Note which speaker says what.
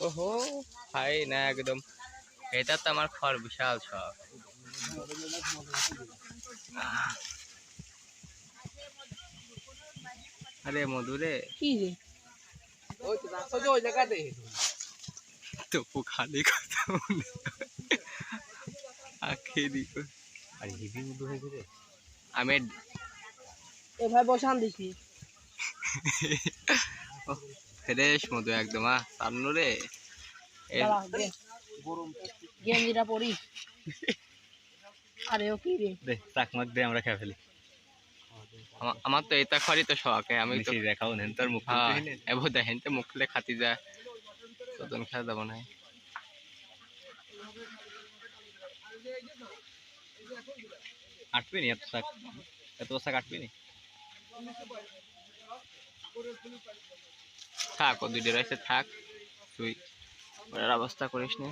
Speaker 1: ওহো ভাই না একদম। এটা তো আমার খড় বিশাল আহ। আরে মধুরে
Speaker 2: কি রে?
Speaker 3: ওই তো রাস্তা যে ওই জায়গাতে
Speaker 1: তপু খালি কথা আখে দিব
Speaker 3: আর হেভি মধু হয়েছে রে।
Speaker 1: আমি
Speaker 2: এ ভাই বসান দিছি
Speaker 1: ফ্রেশ মধু একদম রে।
Speaker 2: গেঞ্জিটা পরি আরে ও কি রে?
Speaker 3: দে চাকমাক দে আমরা খেয়ে ফেলি।
Speaker 1: আমার তো এটা খড়ই তো শখ এ, আমি তো
Speaker 3: মিশিয়ে দেখাও নেন তোর মুখ
Speaker 1: হ্যাঁ
Speaker 3: খুলতে নেন।
Speaker 1: এবার দেখেন তো মুখ খুলে খাতি যায়। তখন খেয়ে যাব
Speaker 3: না এত শাক? এত শাক কাটবি নি?
Speaker 1: থাক ও দুইটা রয়েছে থাক তুই। ওটার অবস্থা করিস না।